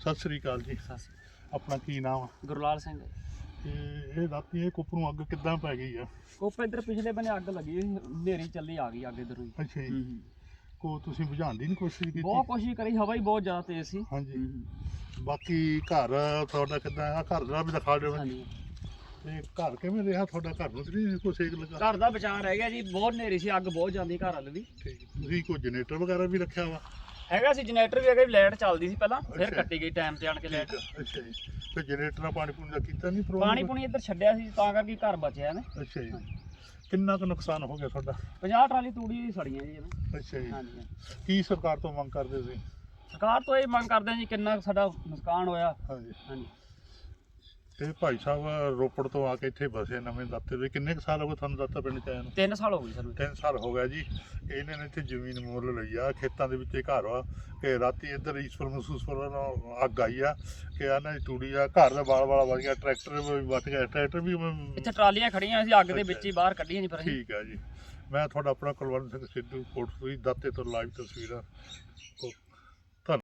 ਸਤਿ ਸ੍ਰੀ ਅਕਾਲ ਜੀ। ਆਪਣਾ ਕੀ ਨਾਮ ਆ? ਗੁਰਲਾਲ ਸਿੰਘ। ਤੇ ਇਹ ਰਾਤੀ ਇਹ ਕੁੱਪ ਨੂੰ ਅੱਗ ਕਿੱਦਾਂ ਪੈ ਗਈ ਆ? ਕੋਪ ਇੱਧਰ ਪਿਛਲੇ ਬੰਨੇ ਅੱਗ ਲੱਗੀ ਹੋਈ, ਹਨੇਰੀ ਚੱਲੀ ਆ ਗਈ ਅੱਗ ਇੱਧਰੋਂ ਹੀ। ਅੱਛਾ ਜੀ। ਕੋ ਤੁਸੀਂ ਬੁਝਾਉਣ ਦੀ ਨੀ ਕੋਸ਼ਿਸ਼ ਕੀਤੀ? ਬਹੁਤ ਕੋਸ਼ਿਸ਼ ਕਰੀ ਹਵਾ ਹੀ ਬਹੁਤ ਜ਼ਿਆਦਾ ਤੇਜ਼ ਸੀ। ਹਾਂਜੀ। ਬਾਕੀ ਘਰ ਤੁਹਾਡਾ ਕਿੱਦਾਂ ਆ? ਘਰ ਦਾ ਵੀ ਦਿਖਾ ਦਿਓ। ਹਾਂਜੀ। ਤੇ ਘਰ ਕਿਵੇਂ ਰਿਹਾ? ਤੁਹਾਡਾ ਘਰ ਨੂੰ ਤੇ ਨਹੀਂ ਕੋਈ ਸੇਕ ਲੱਗਾ? ਘਰ ਦਾ ਬਚਾਅ ਰਹਿ ਗਿਆ ਜੀ ਬਹੁਤ ਹਨੇਰੀ ਸੀ ਅੱਗ ਬਹੁਤ ਜਾਂਦੀ ਘਰ ਵੱਲ ਵੀ। ਠੀਕ ਤੁਸੀਂ ਕੋਈ ਜਨਰੇਟਰ ਵਗੈਰਾ ਵੀ ਰੱਖਿਆ ਵਾ? ਹੈਗਾ ਸੀ ਜਨਰੇਟਰ ਵੀ ਹੈਗਾ ਲਾਈਟ ਚੱਲਦੀ ਸੀ ਪਹਿਲਾਂ ਫਿਰ ਅੱਛਾ। ਕੱਟੀ ਗਈ ਟਾਈਮ ਤੇ ਆਣ ਕੇ ਲਾਈਟ। ਅੱਛਾ ਜੀ। ਤੇ ਜਨਰੇਟਰ ਨਾਲ ਪਾਣੀ ਪੂਣੀ ਦਾ ਕੀਤਾ ਨਹੀਂ ਪ੍ਰੋਬਲਮ? ਪਾਣੀ ਪੁਣੀ ਇੱਧਰ ਛੱਡਿਆ ਸੀ ਤਾਂ ਕਰਕੇ ਘਰ ਬਚਿਆ ਨੇ ਅੱਛਾ ਜੀ। ਕਿੰਨਾ ਕੁ ਨੁਕਸਾਨ ਹੋ ਗਿਆ ਤੁਹਾਡਾ? 50 ਟਰਾਲੀ ਤੂੜੀ ਦੀ ਸੜੀਆਂ ਜੀ ਇਹਨੇ। ਅੱਛਾ ਜੀ। ਹਾਂਜੀ। ਕੀ ਸਰਕਾਰ ਤੋਂ ਮੰਗ ਕਰਦੇ ਸੀ ਸਰਕਾਰ ਤੋਂ ਇਹ ਮੰਗ ਕਰਦੇ ਹਾਂ ਜੀ ਕਿੰਨਾ ਕੁ ਸਾਡਾ ਨੁਕਸਾਨ ਹੋਇਆ। ਹਾਂਜੀ। ਹਾਂਜੀ। ਤੇ ਭਾਈ ਸਾਹਿਬ ਰੋਪੜ ਤੋਂ ਆ ਕੇ ਇੱਥੇ ਬਸੇ ਨਵੇਂ ਦਾਤੇ ਦੇ। ਕਿੰਨੇ ਕੁ ਸਾਲ ਹੋ ਗਏ ਤੁਹਾਨੂੰ ਦਾਤਾ ਪਿੰਡ ਚ ਆਇਆ ਨੂੰ? 3 ਸਾਲ ਹੋ ਗਏ ਸਾਨੂੰ ਤਿੰਨ ਸਾਲ ਹੋ ਗਿਆ ਜੀ। ਇਹਨਾਂ ਨੇ ਇੱਥੇ ਜ਼ਮੀਨ ਮੁੱਲ ਲਈ ਆ। ਖੇਤਾਂ ਦੇ ਵਿੱਚ ਇਹ ਘਰ ਆ ਕਿ ਰਾਤੀ ਇੱਧਰ ਈਸਵਰ ਮਹਿਸੂਸਪੁਰ ਨੂੰ ਅੱਗ ਆਈ ਆ ਕਿ ਆ ਨਾ ਤੂੜੀ ਆ। ਘਰ ਦਾ ਬਾਲ ਵਾਲਾ ਵੱਜ ਗਿਆ ਟਰੈਕਟਰ ਵੀ ਵੱਜ ਗਿਆ। ਟਰੈਕਟਰ ਵੀ ਇੱਥੇ ਟਰਾਲੀਆਂ ਖੜੀਆਂ ਸੀ ਅੱਗ ਦੇ ਵਿੱਚ ਹੀ। ਬਾਹਰ ਕੱਢੀਆਂ ਨਹੀਂ ਪਰ ਠੀਕ ਆ ਜੀ। ਮੈਂ ਤੁਹਾਡਾ ਆਪਣਾ ਕੁਲਵੰਤ ਸਿੰਘ ਸਿੱਧੂ ਕੋਟਪੁਰੀ ਦਾਤੇ ਤੋਂ ਲਾਈਵ ਤਸਵੀਰਾਂ।